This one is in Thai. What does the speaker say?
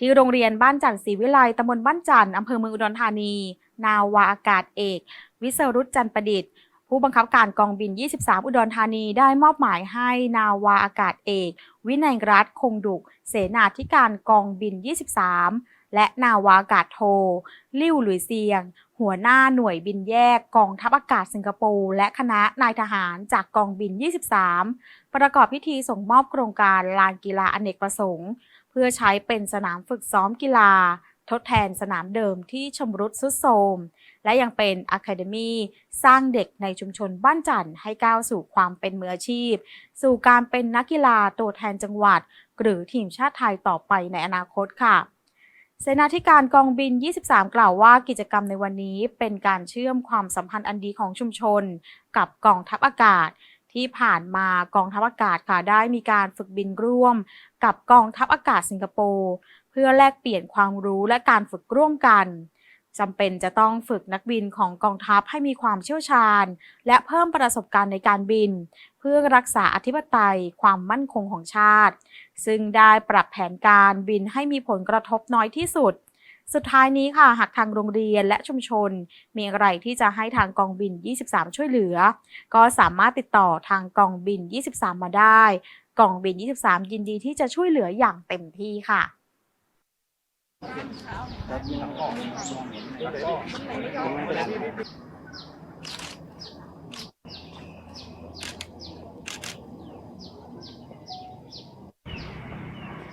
ที่โรงเรียนบ้านจันทร์ศรีวิไลตำบลบ้านจันทร์อำเภอเมืองอุดรธานี นาวาอากาศเอก วิศรุตจันประดิษฐ์ ผู้บังคับการกองบิน 23 อุดรธานีได้มอบหมายให้นาวาอากาศเอก วินัยรัตน์คงดุก เสนาธิการกองบิน 23 และนาวาอากาศโท ลิ่วหลุยเซียง หัวหน้าหน่วยบินแยกกองทัพอากาศสิงคโปร์และคณะนายทหารจากกองบิน 23 ประกอบพิธีส่งมอบโครงการลานกีฬาอเนกประสงค์ เพื่อใช้เป็นสนามฝึกซ้อมกีฬา ทดแทนสนามเดิมที่ชมรุดสุดโทมและยังเป็นอะคาเดมีสร้างเด็กในชุมชนบ้านจันทร์ให้ก้าวสู่ความเป็นมืออาชีพ สู่การเป็นนักกีฬาตัวแทนจังหวัด หรือทีมชาติไทยต่อไปในอนาคตค่ะเสนาธิการกองบิน 23 กล่าวว่ากิจกรรมในวันนี้เป็นการเชื่อมความสัมพันธ์อันดีของชุมชน กับกองทัพอากาศ ที่ผ่านมากองทัพอากาศค่ะได้มีการฝึกบินร่วม กับกองทัพอากาศสิงคโปร์เพื่อแลกเปลี่ยนความรู้และการฝึกร่วมกันจำเป็นจะต้องฝึกนักบินของกองทัพให้มีความเชี่ยวชาญ และเพิ่มประสบการณ์ในการบิน เพื่อรักษาอธิปไตยความมั่นคงของชาติ ซึ่งได้ปรับแผนการบินให้มีผลกระทบน้อยที่สุด สุดท้ายนี้ค่ะ หากทางโรงเรียนและชุมชน มีอะไรที่จะให้ทางกองบิน 23 ช่วยเหลือ ก็สามารถติดต่อทางกองบิน 23 มาได้ กองบิน 23 ยินดีที่จะช่วยเหลืออย่างเต็มที่ค่ะแล้วก็